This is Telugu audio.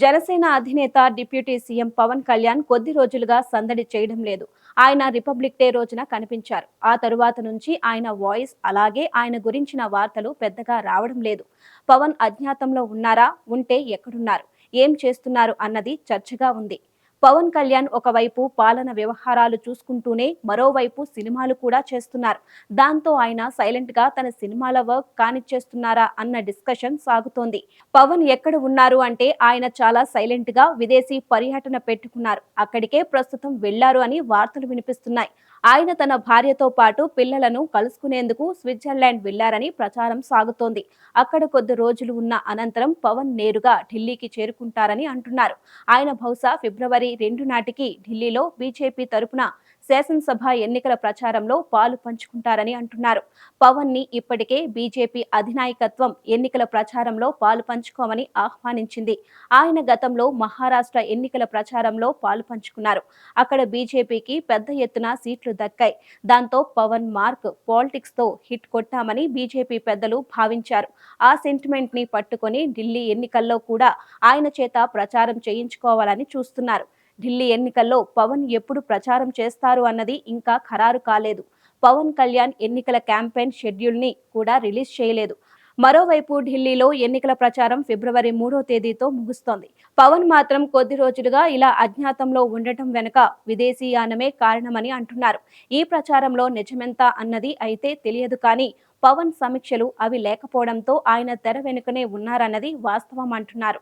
జనసేన అధినేత డిప్యూటీ సీఎం పవన్ కళ్యాణ్ కొద్ది రోజులుగా సందడి చేయడం లేదు. ఆయన రిపబ్లిక్ డే రోజున కనిపించారు. ఆ తరువాత నుంచి ఆయన వాయిస్ అలాగే ఆయన గురించిన వార్తలు పెద్దగా రావడం లేదు. పవన్ అజ్ఞాతంలో ఉన్నారా? ఉంటే ఎక్కడున్నారు? ఏం చేస్తున్నారు? అన్నది చర్చగా ఉంది. పవన్ కళ్యాణ్ ఒకవైపు పాలన వ్యవహారాలు చూసుకుంటూనే మరోవైపు సినిమాలు కూడా చేస్తున్నారు. దాంతో ఆయన సైలెంట్గా తన సినిమాల వర్క్ కానిచ్చేస్తున్నారా అన్న డిస్కషన్ సాగుతోంది. పవన్ ఎక్కడ ఉన్నారు అంటే ఆయన చాలా సైలెంట్గా విదేశీ పర్యటన పెట్టుకున్నారు. అక్కడికే ప్రస్తుతం వెళ్ళారు అని వార్తలు వినిపిస్తున్నాయి. ఆయన తన భార్యతో పాటు పిల్లలను కలుసుకునేందుకు స్విట్జర్లాండ్ వెళ్ళారని ప్రచారం సాగుతోంది. అక్కడ కొద్ది రోజులు ఉన్న అనంతరం పవన్ నేరుగా ఢిల్లీకి చేరుకుంటారని అంటున్నారు. ఆయన బహుశా ఫిబ్రవరి రెండు నాటికి ఢిల్లీలో బీజేపీ తరపున శాసనసభ ఎన్నికల ప్రచారంలో పాలు పంచుకుంటారని అంటున్నారు. పవన్ని ఇప్పటికే బీజేపీ అధినాయకత్వం ఎన్నికల ప్రచారంలో పాలు పంచుకోమని ఆహ్వానించింది. ఆయన గతంలో మహారాష్ట్ర ఎన్నికల ప్రచారంలో పాలు పంచుకున్నారు. అక్కడ బీజేపీకి పెద్ద ఎత్తున సీట్లు దక్కాయి. దాంతో పవన్ మార్క్ పాలిటిక్స్తో హిట్ కొట్టామని బీజేపీ పెద్దలు భావించారు. ఆ సెంటిమెంట్ని పట్టుకొని ఢిల్లీ ఎన్నికల్లో కూడా ఆయన చేత ప్రచారం చేయించుకోవాలని చూస్తున్నారు. ఢిల్లీ ఎన్నికల్లో పవన్ ఎప్పుడు ప్రచారం చేస్తారు అన్నది ఇంకా ఖరారు కాలేదు. పవన్ కళ్యాణ్ ఎన్నికల క్యాంపెయిన్ షెడ్యూల్ని కూడా రిలీజ్ చేయలేదు. మరోవైపు ఢిల్లీలో ఎన్నికల ప్రచారం ఫిబ్రవరి మూడో తేదీతో ముగుస్తోంది. పవన్ మాత్రం కొద్ది రోజులుగా ఇలా అజ్ఞాతంలో ఉండటం వెనుక విదేశీయానమే కారణమని అంటున్నారు. ఈ ప్రచారంలో నిజమెంత అన్నది అయితే తెలియదు కానీ పవన్ సమీక్షలు అవి లేకపోవడంతో ఆయన తెర వెనుకనే ఉన్నారన్నది వాస్తవం అంటున్నారు.